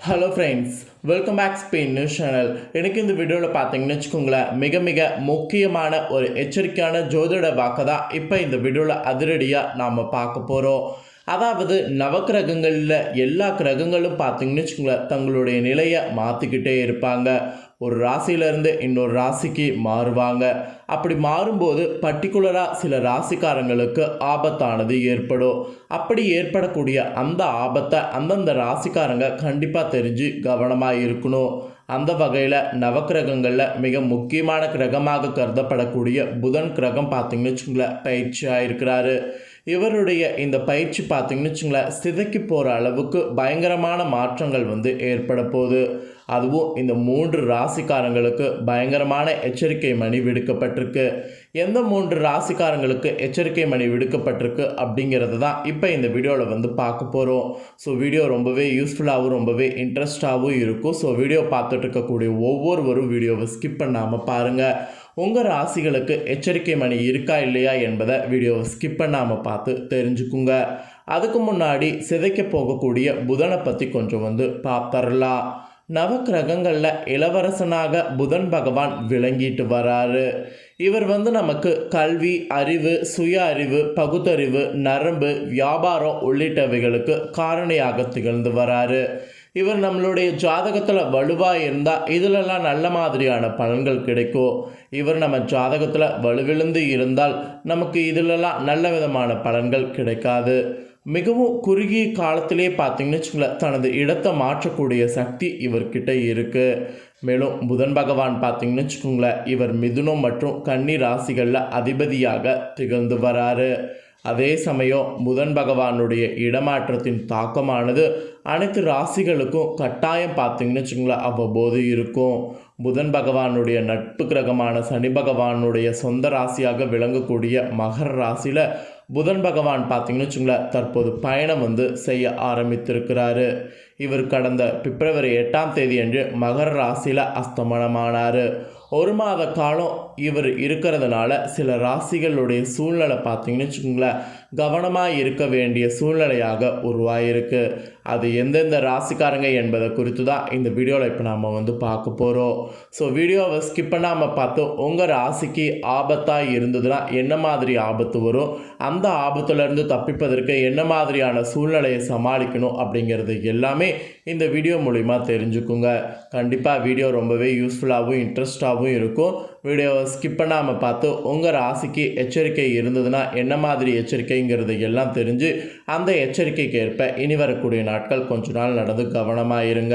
Hello friends welcome back Spain news channel எனக்கு இந்த வீடியோவில் பார்த்தீங்கன்னு வச்சுக்கோங்களேன் மிக மிக முக்கியமான ஒரு எச்சரிக்கையான ஜோதிட வாக்கு தான் இப்போ இந்த வீடியோவில் அதிரடியாக நாம் பார்க்க போகிறோம் அதாவது நவக்கிரகங்களில் எல்லா கிரகங்களும் பார்த்தீங்கன்னு வச்சுக்கோங்களேன் தங்களுடைய நிலையை மாற்றிக்கிட்டே இருப்பாங்க. ஒரு ராசியிலேருந்து இன்னொரு ராசிக்கு மாறுவாங்க. அப்படி மாறும்போது பர்டிகுலராக சில ராசிக்காரங்களுக்கு ஆபத்தானது ஏற்படும். அப்படி ஏற்படக்கூடிய அந்த ஆபத்தை அந்தந்த ராசிக்காரங்க கண்டிப்பாக தெரிஞ்சு கவனமாக இருக்கணும். அந்த வகையில் நவக்கிரகங்களில் மிக முக்கியமான கிரகமாக கருதப்படக்கூடிய புதன் கிரகம் பார்த்தீங்கன்னு வச்சுங்களேன் பயிற்சியாக இருக்கிறாரு. இவருடைய இந்த பயிற்சி பார்த்திங்கன்னு வச்சுங்களேன் சிதைக்கு போகிற அளவுக்கு பயங்கரமான மாற்றங்கள் வந்து ஏற்பட போகுது. அதுவும் இந்த மூன்று ராசிக்காரங்களுக்கு பயங்கரமான எச்சரிக்கை மணி விடுக்கப்பட்டிருக்கு. எந்த மூன்று ராசிக்காரங்களுக்கு எச்சரிக்கை மணி விடுக்கப்பட்டிருக்கு அப்படிங்கிறது தான் இப்போ இந்த வீடியோவில் வந்து பார்க்க போகிறோம். ஸோ வீடியோ ரொம்பவே யூஸ்ஃபுல்லாகவும் ரொம்பவே இன்ட்ரெஸ்டாகவும் இருக்கும். ஸோ வீடியோ பார்த்துட்டு இருக்கக்கூடிய ஒவ்வொருவரும் வீடியோவை ஸ்கிப் பண்ணாமல் பாருங்கள் உங்கள் ராசிகளுக்கு எச்சரிக்கை மணி இருக்கா இல்லையா என்பதை வீடியோவை ஸ்கிப் பண்ணாமல் பார்த்து தெரிஞ்சுக்குங்க. அதுக்கு முன்னாடி சிதைக்க போகக்கூடிய புதனை பற்றி கொஞ்சம் வந்து பார்த்தரலாம் நவக்கிரகங்களில் இளவரசனாக புதன் பகவான் விளங்கிட்டு வராரு. இவர் வந்து நமக்கு கல்வி அறிவு சுய அறிவு பகுத்தறிவு நரம்பு வியாபாரம் உள்ளிட்டவைகளுக்கு காரணியாக திகழ்ந்து வராரு. இவர் நம்மளுடைய ஜாதகத்தில் வலுவாக இருந்தால் இதிலெல்லாம் நல்ல மாதிரியான பலன்கள் கிடைக்கும். இவர் நம்ம ஜாதகத்தில் வலுவிழுந்து இருந்தால் நமக்கு இதிலெல்லாம் நல்ல விதமான பலன்கள் கிடைக்காது. மிகவும் குறுகிய காலத்திலே பார்த்தீங்கன்னு வச்சுங்களேன் தனது இடத்தை மாற்றக்கூடிய சக்தி இவர்கிட்ட இருக்குது மேலும் புதன் பகவான் பார்த்தீங்கன்னு வச்சுக்கோங்களேன் இவர் மிதுனம் மற்றும் கன்னி ராசிகளில் அதிபதியாக திகழ்ந்து வராரு. அதே சமயம் புதன் பகவானுடைய இடமாற்றத்தின் தாக்கமானது அனைத்து ராசிகளுக்கும் கட்டாயம் பார்த்தீங்கன்னு வச்சுங்களேன் அவ்வப்போது இருக்கும். புதன் பகவானுடைய நட்பு கிரகமான சனி பகவானுடைய சொந்த ராசியாக விளங்கக்கூடிய மகர ராசியில் புதன் பகவான் பார்த்தீங்கன்னு வச்சுங்களேன் தற்போது பயணம் வந்து செய்ய ஆரம்பித்திருக்கிறாரு. இவர் கடந்த பிப்ரவரி எட்டாம் தேதி அன்று மகர ராசியில் அஸ்தமனமானார். ஒரு மாத காலம் இவர் இருக்கிறதுனால சில ராசிகளுடைய சூழ்நிலை பார்த்தீங்கன்னு வச்சுக்கோங்களேன் கவனமாக இருக்க வேண்டிய சூழ்நிலையாக உருவாயிருக்கு. அது எந்தெந்த ராசிக்காரங்க என்பதை குறித்து தான் இந்த வீடியோவில் இப்போ நாம் வந்து பார்க்க போகிறோம் ஸோ வீடியோவை ஸ்கிப் பண்ணாமல் பார்த்தோம் உங்கள் ராசிக்கு ஆபத்தாக இருந்ததுன்னா என்ன மாதிரி ஆபத்து வரும்? அந்த ஆபத்துலேருந்து தப்பிப்பதற்கு என்ன மாதிரியான சூழ்நிலையை சமாளிக்கணும் அப்படிங்கிறது எல்லாமே இந்த வீடியோ மூலிமா தெரிஞ்சுக்குங்க. கண்டிப்பாக வீடியோ ரொம்பவே யூஸ்ஃபுல்லாகவும் இன்ட்ரெஸ்டாகவும் இருக்கும். வீடியோவை ஸ்கிப் பண்ணாமல் பார்த்து உங்கள் ராசிக்கு எச்சரிக்கை இருந்ததுன்னா என்ன மாதிரி எச்சரிக்கைங்கிறது எல்லாம் தெரிஞ்சு அந்த எச்சரிக்கைக்கு ஏற்ப இனி வரக்கூடிய நாட்கள் கொஞ்ச நாள் நடந்து கவனமாக இருங்க.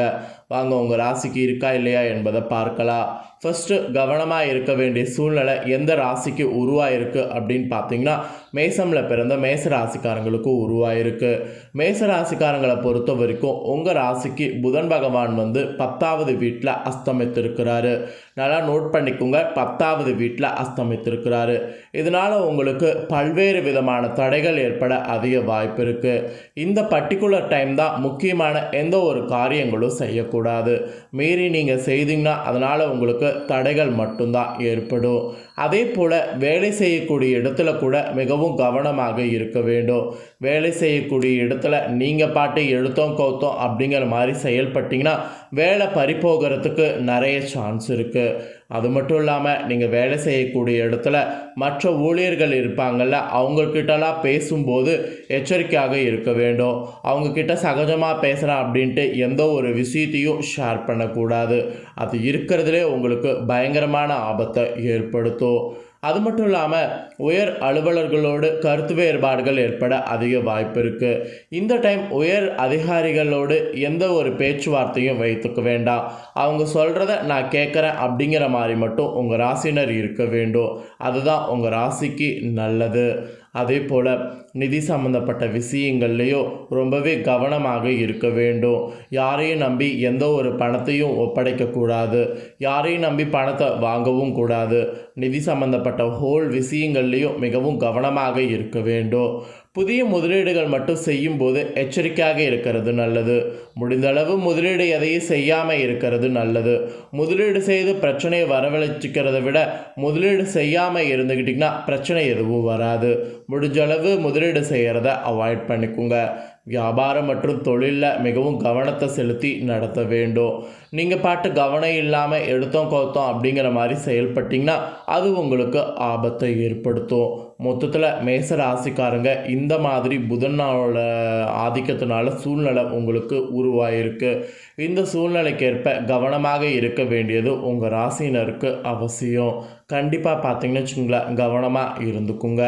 வாங்க உங்கள் ராசிக்கு இருக்கா இல்லையா என்பதை பார்க்கலாம். ஃபஸ்ட்டு கவனமாக இருக்க வேண்டிய சூழ்நிலை எந்த ராசிக்கு உருவாயிருக்கு அப்படின்னு பார்த்தீங்கன்னா மேசமில் பிறந்த மேச ராசிக்காரங்களுக்கும் உருவாயிருக்கு. மேச ராசிக்காரங்களை பொறுத்த வரைக்கும் உங்கள் ராசிக்கு புதன் பகவான் வந்து பத்தாவது வீட்டில் அஸ்தமித்திருக்கிறாரு. நல்லா நோட் பண்ணிக்கோங்க பத்தாவது வீட்டில் அஸ்தமித்திருக்கிறாரு. இதனால் உங்களுக்கு பல்வேறு விதமான தடைகள் ஏற்பட அதிக வாய்ப்பு இருக்குது இந்த பர்டிகுலர் டைம் தான் முக்கியமான எந்த ஒரு காரியங்களும் செய்யக்கூடாது. மீறி நீங்கள் செய்தீங்கன்னா அதனால் உங்களுக்கு தடைகள் மட்டும்தான் ஏற்படும். அதே போல் வேலை செய்யக்கூடிய இடத்துல கூட மிகவும் கவனமாக இருக்க வேண்டும். வேலை செய்யக்கூடிய இடத்துல நீங்கள் பாட்டு எழுத்தோம் கௌத்தோம் அப்படிங்கிற மாதிரி செயல்பட்டிங்கன்னா வேலை பறிப்போகிறதுக்கு நிறைய சான்ஸ் இருக்குது அது மட்டும் இல்லாமல் நீங்கள் வேலை செய்யக்கூடிய இடத்துல மற்ற ஊழியர்கள் இருப்பாங்கள்ல அவங்கக்கிட்டலாம் பேசும்போது எச்சரிக்கையாக இருக்க வேண்டும். அவங்கக்கிட்ட சகஜமாக பேசுகிறேன் அப்படின்ட்டு எந்த ஒரு விஷயத்தையும் ஷேர் பண்ணக்கூடாது. அது இருக்கிறதுலே உங்களுக்கு பயங்கரமான ஆபத்தை ஏற்படுத்தும். அது மட்டும் இல்லாமல் உயர் அலுவலர்களோடு கருத்து வேறுபாடுகள் ஏற்பட அதிக வாய்ப்பு இருக்குது இந்த டைம் உயர் அதிகாரிகளோடு எந்த ஒரு பேச்சுவார்த்தையும் வைத்துக்க வேண்டாம். அவங்க சொல்கிறத நான் கேட்குறேன் அப்படிங்கிற மாதிரி மட்டும் உங்கள் ராசினர் இருக்க வேண்டும். அதுதான் உங்கள் ராசிக்கு நல்லது. அதே போல் நிதி சம்மந்தப்பட்ட விஷயங்கள்லேயோ ரொம்பவே கவனமாக இருக்க வேண்டும். யாரையும் நம்பி எந்த ஒரு பணத்தையும் ஒப்படைக்கக்கூடாது யாரையும் நம்பி பணத்தை வாங்கவும் கூடாது. நிதி சம்மந்தப்பட்ட ஹோல் விஷயங்கள்லேயும் மிகவும் கவனமாக இருக்க வேண்டும். புதிய முதலீடுகள் மட்டும் செய்யும்போது எச்சரிக்கையாக இருக்கிறது நல்லது. முடிந்தளவு முதலீடு எதையும் செய்யாமல் இருக்கிறது நல்லது. முதலீடு செய்து பிரச்சனையை வரவழைச்சிக்கிறத விட முதலீடு செய்யாமல் இருந்துக்கிட்டிங்கன்னா பிரச்சனை எதுவும் வராது. முடிஞ்சளவு முதலீடு செய்கிறத அவாய்ட் பண்ணிக்கோங்க. வியாபாரம் மற்றும் தொழிலில் மிகவும் கவனத்தை செலுத்தி நடத்த வேண்டும். நீங்கள் பாட்டு கவனம் இல்லாமல் எடுத்தோம் கோத்தோம் அப்படிங்கிற மாதிரி செயல்பட்டிங்கன்னா அது உங்களுக்கு ஆபத்தை ஏற்படுத்தும். மொத்தத்தில் மேச ராசிக்காரங்க இந்த மாதிரி புதனோட ஆதிக்கத்தினால சூழ்நிலை உங்களுக்கு உருவாயிருக்கு. இந்த சூழ்நிலைக்கேற்ப கவனமாக இருக்க வேண்டியது உங்கள் ராசினருக்கு அவசியம். கண்டிப்பாக பார்த்தீங்கன்னு வச்சுங்களேன் கவனமாக இருந்துக்குங்க.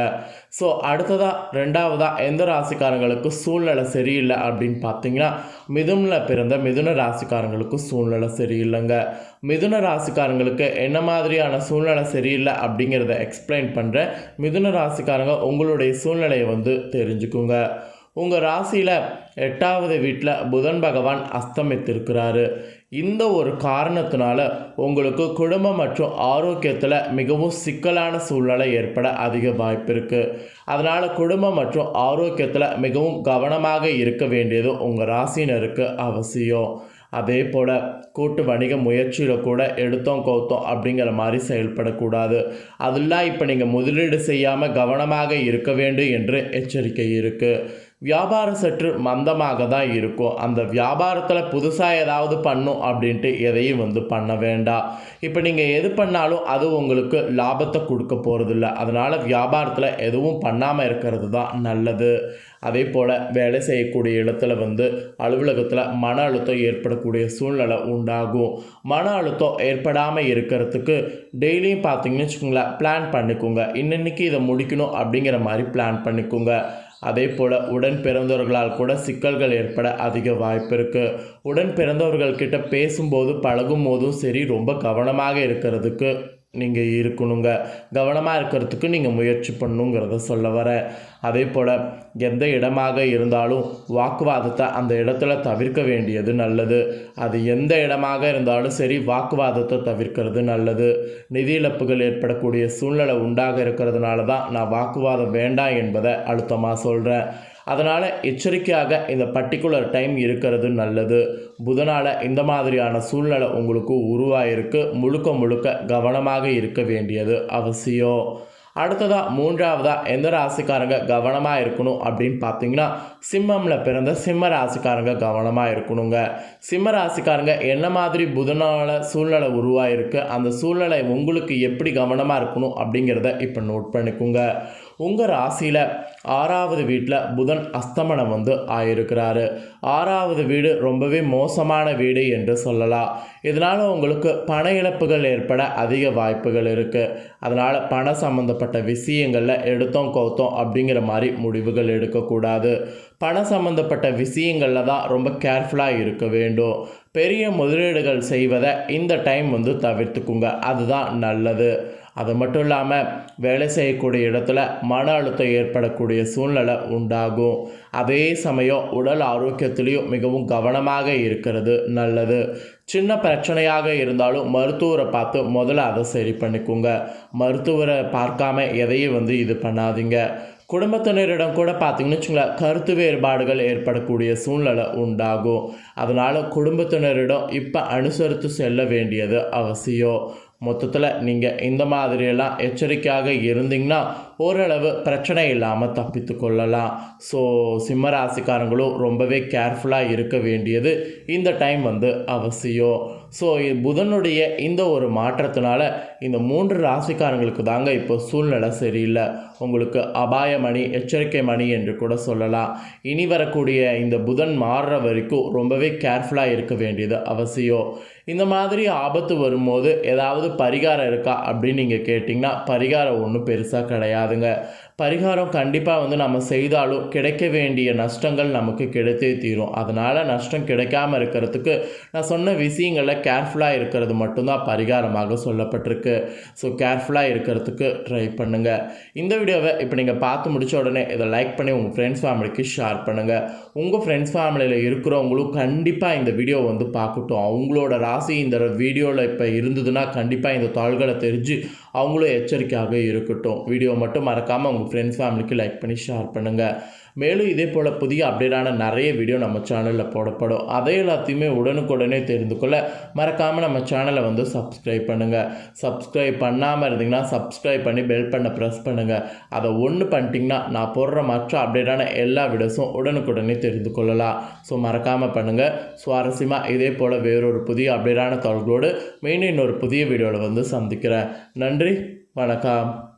ஸோ அடுத்ததாக ரெண்டாவதாக எந்த ராசிக்காரங்களுக்கு சூழ்நிலை சரியில்லை அப்படின்னு பார்த்தீங்கன்னா மிதுனில் பிறந்த மிதுன ராசிக்காரங்களுக்கு சூழ்நிலை சரியில்லைங்க. மிதுன ராசிக்காரங்களுக்கு என்ன மாதிரியான சூழ்நிலை சரியில்லை அப்படிங்கிறத எக்ஸ்பிளைன் பண்ணுறேன் மிதுன ராசிக்காரங்க உங்களுடைய சூழ்நிலையை வந்து தெரிஞ்சுக்குங்க. உங்கள் ராசியில் எட்டாவது வீட்டில் புதன் பகவான் அஸ்தமித்திருக்கிறாரு. இந்த ஒரு காரணத்தினால உங்களுக்கு குடும்பம் மற்றும் ஆரோக்கியத்தில் மிகவும் சிக்கலான சூழ்நிலை ஏற்பட அதிக வாய்ப்பு இருக்குது அதனால் குடும்பம் மற்றும் ஆரோக்கியத்தில் மிகவும் கவனமாக இருக்க வேண்டியது உங்கள் ராசினருக்கு அவசியம். அதே போல் கூட்டு வணிக முயற்சியில் கூட எடுத்தோம் கோத்தோம் அப்படிங்கிற மாதிரி செயல்படக்கூடாது. அதெல்லாம் இப்போ நீங்கள் முதலீடு செய்யாமல் கவனமாக இருக்க வேண்டும் என்று எச்சரிக்கை இருக்குது வியாபாரம் சற்று மந்தமாக தான் இருக்கும். அந்த வியாபாரத்தில் புதுசாக ஏதாவது பண்ணும் அப்படின்ட்டு எதையும் வந்து பண்ண வேண்டாம். இப்போ நீங்கள் எது பண்ணாலும் அது உங்களுக்கு லாபத்தை கொடுக்க போகிறதில்ல அதனால் வியாபாரத்தில் எதுவும் பண்ணாமல் இருக்கிறது தான் நல்லது. அதே போல் வேலை செய்யக்கூடிய இடத்துல வந்து அலுவலகத்தில் மன அழுத்தம் ஏற்படக்கூடிய சூழ்நிலை உண்டாகும். மன அழுத்தம் ஏற்படாமல் இருக்கிறதுக்கு டெய்லியும் பார்த்தீங்கன்னு வச்சுக்கோங்களேன் பிளான் பண்ணிக்கோங்க. இன்னன்னைக்கு இதை முடிக்கணும் அப்படிங்கிற மாதிரி பிளான் பண்ணிக்கோங்க. அதே போல் உடன் பிறந்தவர்களால் கூட சிக்கல்கள் ஏற்பட அதிக வாய்ப்பு இருக்குது உடன் பிறந்தவர்கள்கிட்ட பேசும்போது பழகும் போதும் சரி ரொம்ப கவனமாக இருக்கிறதுக்கு நீங்கள் இருக்கணுங்க. கவனமாக இருக்கிறதுக்கு நீங்கள் முயற்சி பண்ணுங்கிறத சொல்ல வரேன் அதே போல் எந்த இடமாக இருந்தாலும் வாக்குவாதத்தை அந்த இடத்துல தவிர்க்க வேண்டியது நல்லது. அது எந்த இடமாக இருந்தாலும் சரி வாக்குவாதத்தை தவிர்க்கிறது நல்லது. நிதி இழப்புகள் ஏற்படக்கூடிய சூழ்நிலை உண்டாக இருக்கிறதுனால தான் நான் வாக்குவாதம் வேண்டாம் என்பதை அழுத்தமாக சொல்கிறேன் அதனால் எச்சரிக்கையாக இந்த பர்டிகுலர் டைம் இருக்கிறது நல்லது. புதனால் இந்த மாதிரியான சூழ்நிலை உங்களுக்கு உருவாயிருக்கு. முழுக்க முழுக்க கவனமாக இருக்க வேண்டியது அவசியம். அடுத்ததாக மூன்றாவதாக எந்த ராசிக்காரங்க கவனமாக இருக்கணும் அப்படின்னு பார்த்தீங்கன்னா சிம்மமில் பிறந்த சிம்ம ராசிக்காரங்க கவனமாக இருக்கணுங்க. சிம்ம ராசிக்காரங்க என்ன மாதிரி புதனால சூழ்நிலை உருவாயிருக்கு? அந்த சூழ்நிலை உங்களுக்கு எப்படி கவனமாக இருக்கணும் அப்படிங்கிறத இப்போ நோட் பண்ணிக்கோங்க. உங்கள் ராசியில் ஆறாவது வீட்டில் புதன் அஸ்தமனம் வந்து ஆயிருக்கிறாரு. ஆறாவது வீடு ரொம்பவே மோசமான வீடு என்று சொல்லலாம். இதனால் உங்களுக்கு பண இழப்புகள் ஏற்பட அதிக வாய்ப்புகள் இருக்குது அதனால் பண சம்மந்தப்பட்ட விஷயங்களில் எடுத்தோம் கவுத்தோம் அப்படிங்கிற மாதிரி முடிவுகள் எடுக்கக்கூடாது. பண சம்மந்தப்பட்ட விஷயங்களில் தான் ரொம்ப கேர்ஃபுல்லாக இருக்க வேண்டும். பெரிய முதலீடுகள் செய்வதை இந்த டைம் வந்து தவிர்த்துக்குங்க. அதுதான் நல்லது. அது மட்டும் இல்லாமல் வேலை செய்யக்கூடிய இடத்துல மன அழுத்தம் ஏற்படக்கூடிய சூழ்நிலை உண்டாகும். அதே சமயம் உடல் ஆரோக்கியத்திலையும் மிகவும் கவனமாக இருக்கிறது. நல்லது. சின்ன பிரச்சனையாக இருந்தாலும் மருத்துவரை பார்த்து முதல்ல அதை சரி பண்ணிக்கோங்க. மருத்துவரை பார்க்காம எதையும் வந்து இது பண்ணாதீங்க. குடும்பத்தினரிடம் கூட பார்த்தீங்கன்னு வச்சுங்களேன் கருத்து வேறுபாடுகள் ஏற்படக்கூடிய சூழ்நிலை உண்டாகும். அதனால் குடும்பத்தினரிடம் இப்போ அனுசரித்து செல்ல வேண்டியது அவசியம். மொத்தத்தில் நீங்கள் இந்த மாதிரியெல்லாம் எச்சரிக்கையாக இருந்தீங்கன்னா ஓரளவு பிரச்சனை இல்லாமல் தப்பித்து கொள்ளலாம். ஸோ சிம்ம ராசிக்காரங்களும் ரொம்பவே கேர்ஃபுல்லாக இருக்க வேண்டியது இந்த டைம் வந்து அவசியம். ஸோ புதனுடைய இந்த ஒரு மாற்றத்தினால இந்த மூன்று ராசிக்காரங்களுக்கு தாங்க இப்போ சூழ்நிலை சரியில்லை. உங்களுக்கு அபாய மணி எச்சரிக்கை மணி என்று கூட சொல்லலாம். இனி வரக்கூடிய இந்த புதன் மாறுற வரைக்கும் ரொம்பவே கேர்ஃபுல்லாக இருக்க வேண்டியது அவசியம். இந்த மாதிரி ஆபத்து வரும்போது ஏதாவது பரிகாரம் இருக்கா அப்படின்னு நீங்கள் கேட்டிங்கன்னா பரிகாரம் ஒன்றும் பெருசாக கிடையாதுங்க. பரிகாரம் கண்டிப்பாக வந்து நம்ம செய்தாலும் கிடைக்க வேண்டிய நஷ்டங்கள் நமக்கு கிடைத்தே தீரும். அதனால் நஷ்டம் கிடைக்காம இருக்கிறதுக்கு நான் சொன்ன விஷயங்களில் கேர்ஃபுல்லாக இருக்கிறது மட்டும்தான் பரிகாரமாக சொல்லப்பட்டிருக்கு. ஸோ கேர்ஃபுல்லாக இருக்கிறதுக்கு ட்ரை பண்ணுங்கள் இந்த வீடியோவை இப்போ நீங்கள் பார்த்து முடிச்ச உடனே இதை லைக் பண்ணி உங்கள் ஃப்ரெண்ட்ஸ் ஃபேமிலிக்கு ஷேர் பண்ணுங்கள் உங்கள் ஃப்ரெண்ட்ஸ் ஃபேமிலியில் இருக்கிறவங்களும் கண்டிப்பாக இந்த வீடியோ வந்து பார்க்கட்டும். அவங்களோட ராசி இந்த வீடியோவில் இப்போ இருந்ததுன்னா கண்டிப்பாக இந்த தாள்களை தெரிஞ்சு அவங்களும் எச்சரிக்கையாக இருக்கட்டும். வீடியோ மட்டும் மறக்காமல் உங்கள் ஃப்ரெண்ட்ஸ் ஃபேமிலிக்கு லைக் பண்ணி ஷேர் பண்ணுங்கள் மேலும் இதே போல் புதிய அப்டேட்டான நிறைய வீடியோ நம்ம சேனலில் போடப்படும். அதை எல்லாத்தையுமே உடனுக்குடனே தெரிந்து கொள்ள மறக்காமல் நம்ம சேனலை வந்து சப்ஸ்கிரைப் பண்ணுங்கள் சப்ஸ்கிரைப் பண்ணாமல் இருந்தீங்கன்னா சப்ஸ்கிரைப் பண்ணி பெல் பண்ண ப்ரெஸ் பண்ணுங்கள் அதை ஒன்று பண்ணிட்டீங்கன்னா நான் போடுற மற்ற அப்டேட்டான எல்லா வீடியோஸும் உடனுக்குடனே தெரிந்து கொள்ளலாம். ஸோ மறக்காமல் பண்ணுங்கள் சுவாரஸ்யமாக இதே போல் வேறொரு புதிய அப்டேட்டான தகவல்களோடு மீண்டும் இன்னொரு புதிய வீடியோவில் வந்து சந்திக்கிறேன். நன்றி. வணக்கம்.